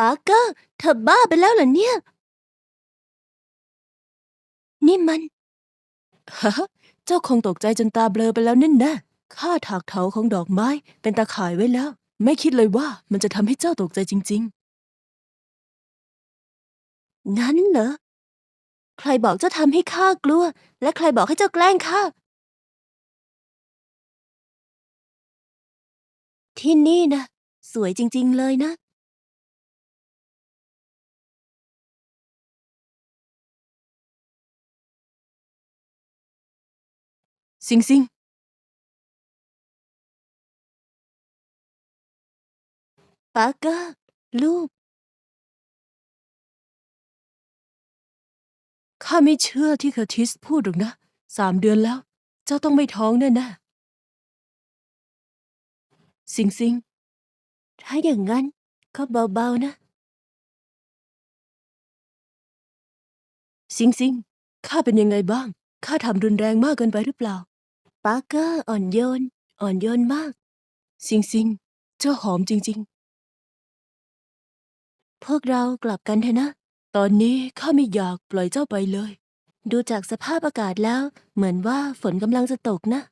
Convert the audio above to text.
ปาร์เกอร์เธอบ้าไปแล้วเหรอเนี่ย นี่มันฮะเจ้าคงตกใจจนตาเบลอไปแล้วนั่นนะข้าถากเถาของดอกไม้เป็นตาข่ายไว้แล้ว ไม่คิดเลยว่ามันจะทำให้เจ้าตกใจจริง ๆ งั้นเหรอ ใครบอกเจ้าทำให้ข้ากลัว และใครบอกให้เจ้าแกล้งข้า ที่นี่นะ สวยจริง ๆ เลยนะ สิงสิงปาเกอร์ลูก ข้าไม่เชื่อที่เคอร์ทิสพูดหรอกนะ สามเดือนแล้ว เจ้าต้องไม่ท้องแน่ๆสิงสิง ถ้าอย่างนั้นก็เบาๆนะสิงสิง ข้าเป็นยังไงบ้าง ข้าทำรุนแรงมากเกินไปหรือเปล่า ปาร์เกอร์อ่อนโยน อ่อนโยนมากสิงสิงเจ้าหอมจริง ๆ พวกเรากลับกันเถอะนะ ตอนนี้ข้าไม่อยากปล่อยเจ้าไปเลย ดูจากสภาพอากาศแล้ว เหมือนว่าฝนกำลังจะตกนะ